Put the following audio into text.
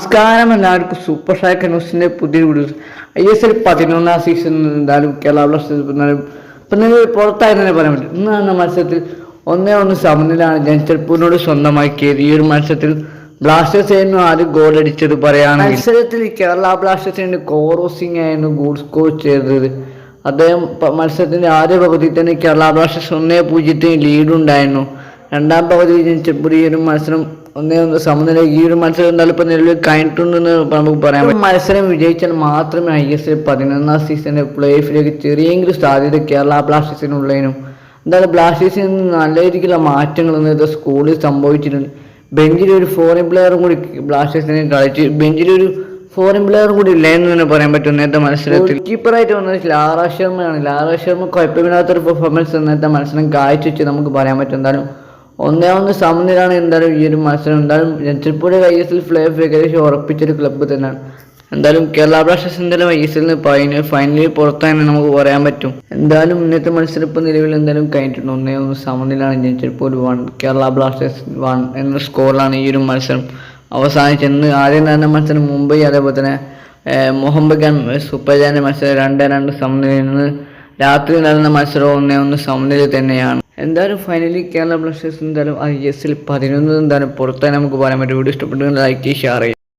നമസ്കാരം എല്ലാവർക്കും സൂപ്പർ ഷാക്ക് ന്യൂസിന്റെ പുതിയ വീഡിയോസ് ഐ എസ് എൽ പതിനൊന്നാം സീസൺ എന്തായാലും കേരള ബ്ലാസ്റ്റേഴ്സ് ഇപ്പം നിങ്ങൾ പുറത്തായി തന്നെ പറയാൻ പറ്റും. ഇന്ന് നടന്ന മത്സരത്തിൽ ഒന്നേ ഒന്ന് സമനിലാണ് ജനിച്ചൽപ്പൂരിനോട് സ്വന്തമാക്കിയത് ഈ ഒരു മത്സരത്തിൽ ബ്ലാസ്റ്റേഴ്സ് ആയിരുന്നു ആദ്യം ഗോൾ അടിച്ചത് പറയുകയാണെങ്കിൽ മത്സരത്തിൽ കേരള ബ്ലാസ്റ്റേഴ്സിന് കോറോ സിംഗ് ആയിരുന്നു ഗോൾ സ്കോർ ചെയ്തത്. അദ്ദേഹം മത്സരത്തിന്റെ ആദ്യ പകുതിയിൽ തന്നെ കേരള ബ്ലാസ്റ്റേഴ്സ് ഒന്നേ പൂജ്യത്തിന് ലീഡുണ്ടായിരുന്നു രണ്ടാം പകുതി ജനിച്ചപ്പോൾ ഈ ഒരു മത്സരം ഒന്നേ ഒന്ന് സമനില. ഈ ഒരു മത്സരം എന്തായാലും ഇപ്പൊ നിലവിൽ കഴിഞ്ഞിട്ടുണ്ടെന്ന് നമുക്ക് പറയാം മത്സരം വിജയിച്ചാൽ മാത്രമേ ഐ എസ് എൽ പതിനൊന്നാം സീസണിലെ പ്ലേ ഓഫിലേക്ക് ചെറിയെങ്കിലും സാധ്യത കേരള ബ്ലാസ്റ്റേഴ്സിനുള്ളതിനും എന്തായാലും ബ്ലാസ്റ്റേഴ്സിൽ നിന്ന് നല്ല രീതിക്കുള്ള മാറ്റങ്ങൾ ഇന്നത്തെ സ്കൂളിൽ സംഭവിച്ചിട്ടുണ്ട് ബെഞ്ചിൽ ഒരു ഫോറിൻ പ്ലെയറും കൂടി ബ്ലാസ്റ്റേഴ്സിനെ കളിച്ച് ബെഞ്ചിൽ ഒരു ഫോറിൻ പ്ലെയറും കൂടി ഇല്ല എന്ന് തന്നെ പറയാൻ പറ്റും നേരത്തെ മത്സരത്തിൽ. കീപ്പറായിട്ട് വന്നത് ലാറ ശർമ്മയാണ്. ലാറ ശർമ്മ കുഴപ്പമില്ലാത്തൊരു പെർഫോമൻസ് നേരത്തെ മത്സരം കാഴ്ചവെച്ച് നമുക്ക് പറയാൻ പറ്റും. എന്തായാലും ഒന്നേ ഒന്ന് സമനിലാണ് എന്തായാലും ഈ ഒരു മത്സരം. എന്തായാലും ജനിച്ചൽപ്പൂർ I S L play off ഏകദേശം ഉറപ്പിച്ചൊരു ക്ലബ്ബ് തന്നെയാണ്. എന്തായാലും കേരള ബ്ലാസ്റ്റേഴ്സ് എന്തായാലും ഐ എസ് എല്ലിന് ഫൈനൽ ഫൈനലിൽ പുറത്തായെന്ന് നമുക്ക് പറയാൻ പറ്റും. എന്തായാലും ഇന്നത്തെ മത്സരം ഇപ്പോൾ നിലവിൽ എന്തായാലും കഴിഞ്ഞിട്ടുണ്ട്. ഒന്നേ ഒന്ന് സമനിലാണ് ജനിച്ചൽപ്പൂർ വൺ കേരള ബ്ലാസ്റ്റേഴ്സ് വൺ എന്ന സ്കോറിലാണ് ഈ ഒരു മത്സരം അവസാനിച്ചെന്ന് ആദ്യം നടന്ന മത്സരം മുംബൈ അതേപോലെ തന്നെ മുഹമ്മദ് ഖാൻ സൂപ്പർ ജാന്റെ മത്സരം. രണ്ട് രണ്ട് സമനിലയിൽ നിന്ന് രാത്രി നടന്ന മത്സരം ഒന്നേ ഒന്ന് സമനില തന്നെയാണ്. എന്തായാലും ഫൈനലി കേരള ബ്ലാസ്റ്റേഴ്സ് എന്തായാലും ഐ എസ് എൽ പതിനൊന്ന് എന്തായാലും പുറത്തായി. നമുക്ക് പറയാൻ പറ്റും. വീഡിയോ ഇഷ്ടപ്പെട്ടു ലൈക്ക് ഷെയർ ചെയ്യും